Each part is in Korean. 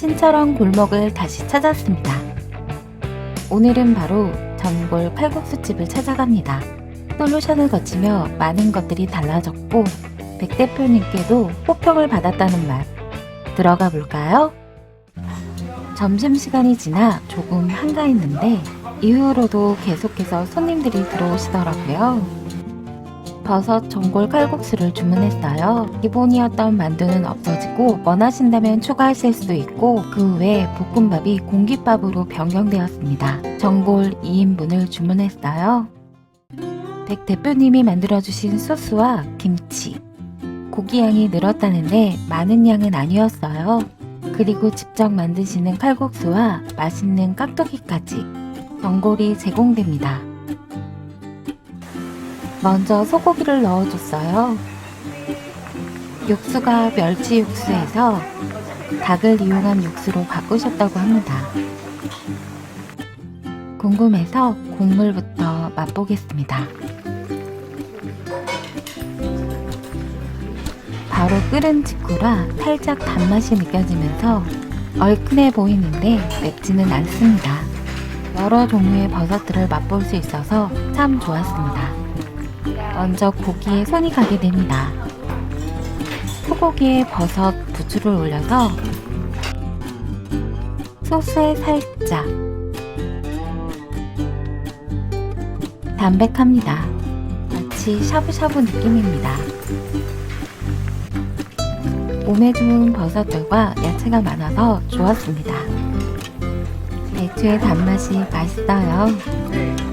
신철원 골목을 다시 찾았습니다. 오늘은 바로 전골 칼국수집을 찾아갑니다. 솔루션을 거치며 많은 것들이 달라졌고 백 대표님께도 호평을 받았다는 말 들어가 볼까요? 점심시간이 지나 조금 한가했는데 이후로도 계속해서 손님들이 들어오시더라고요. 버섯 전골 칼국수를 주문했어요. 기본이었던 만두는 없어지고 원하신다면 추가하실 수도 있고 그외 볶음밥이 공깃밥으로 변경되었습니다. 전골 2인분을 주문했어요. 백 대표님이 만들어주신 소스와 김치, 고기 양이 늘었다는데 많은 양은 아니었어요. 그리고 직접 만드시는 칼국수와 맛있는 깍두기까지 전골이 제공됩니다. 먼저 소고기를 넣어줬어요. 육수가 멸치 육수에서 닭을 이용한 육수로 바꾸셨다고 합니다. 궁금해서 국물부터 맛보겠습니다. 바로 끓은 직후라 살짝 단맛이 느껴지면서 얼큰해 보이는데 맵지는 않습니다. 여러 종류의 버섯들을 맛볼 수 있어서 참 좋았습니다. 먼저 고기에 손이 가게 됩니다. 소고기에 버섯, 부추를 올려서 소스에 살짝 담백합니다. 마치 샤브샤브 느낌입니다. 몸에 좋은 버섯들과 야채가 많아서 좋았습니다. 배추의 단맛이 맛있어요.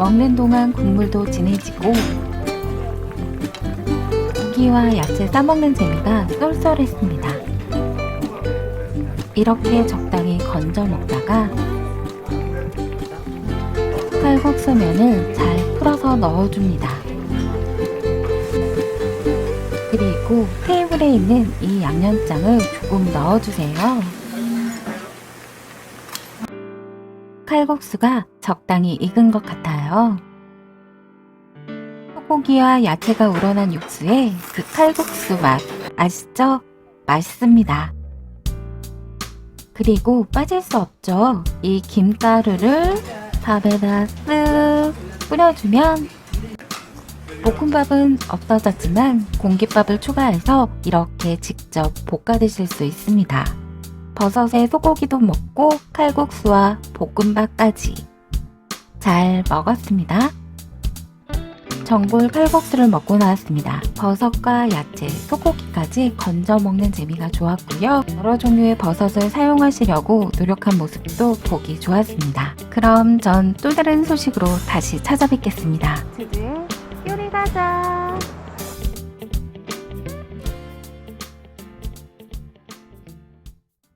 먹는 동안 국물도 진해지고 고기와 야채 싸먹는 재미가 쏠쏠했습니다. 이렇게 적당히 건져 먹다가 칼국수면을 잘 풀어서 넣어줍니다. 그리고 테이블에 있는 이 양념장을 조금 넣어주세요. 칼국수가 적당히 익은 것 같아요. 소고기와 야채가 우러난 육수에 그 칼국수 맛 아시죠? 맛있습니다. 그리고 빠질 수 없죠. 이 김가루를 밥에다 쓱 뿌려주면 볶음밥은 없어졌지만 공깃밥을 추가해서 이렇게 직접 볶아 드실 수 있습니다. 버섯에 소고기도 먹고 칼국수와 볶음밥까지 잘 먹었습니다. 전골 칼국수를 먹고 나왔습니다. 버섯과 야채, 소고기까지 건져 먹는 재미가 좋았고요. 여러 종류의 버섯을 사용하시려고 노력한 모습도 보기 좋았습니다. 그럼 전 또 다른 소식으로 다시 찾아뵙겠습니다. 요리 가자.